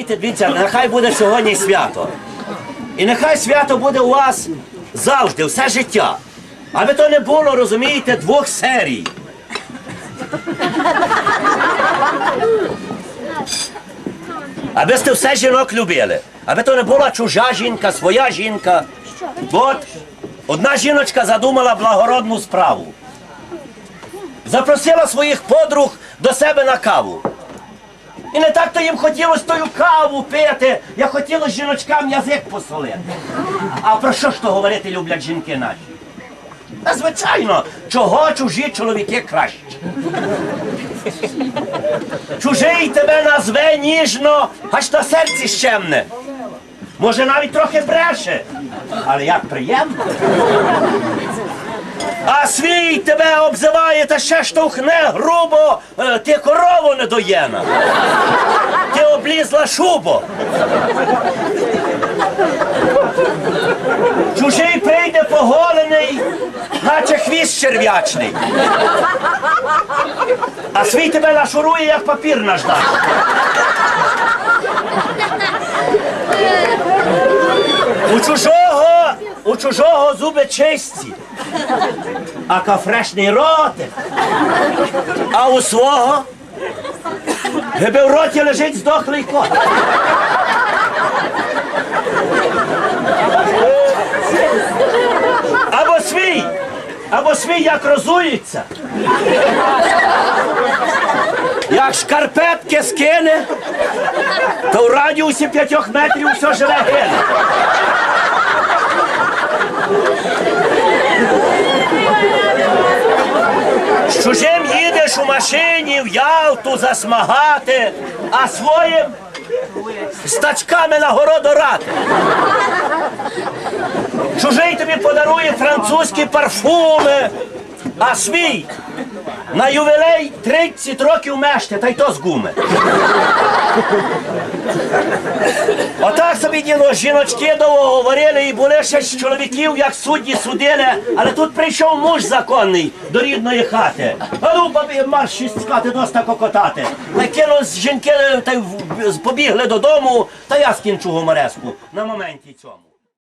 дивіться, нехай буде сьогодні свято. І нехай свято буде у вас завжди, все життя. Аби то не було, розумієте, двох серій. Аби сте все жінок любили. Аби то не була чужа жінка, своя жінка. От одна жіночка задумала благородну справу. Запросила своїх подруг до себе на каву. І не так то їм хотілося тою каву пити, як хотілося жіночкам язик посолити. А про що ж то говорити люблять жінки наші? Та звичайно, чого чужі чоловіки краще. Чужий тебе назве ніжно, аж на серці щемне. Може навіть трохи бреше. Але як приємно. А свій тебе обзиває та ще штовхне грубо, е, ти корову недоєна. Ти облізла шубо. Чужий прийде поголений, наче хвіст черв'ячний. А свій тебе нашурує, як папір наждак. У чужого, чужого зуби чисті, а кафрешний ротик. А у свого гиби в роті лежить здохлий кот. Або свій, або свій як розується. Як шкарпетки скине, то в радіусі п'ятьох метрів все живе гине. З чужим їдеш у машині в Ялту засмагати, а своїм з тачками на город. Чужий тобі подарує французькі парфуми, а свій на ювілей 30 років мешти, та й то з гуми. Отак собі діло, жіночки довго говорили і були ще з чоловіків, як судді судили, але тут прийшов муж законний до рідної хати. А ну, бабі, марш із хати доста кокотати. Та кинулись жінки та й побігли додому, та я скінчу гумореску на моменті цьому.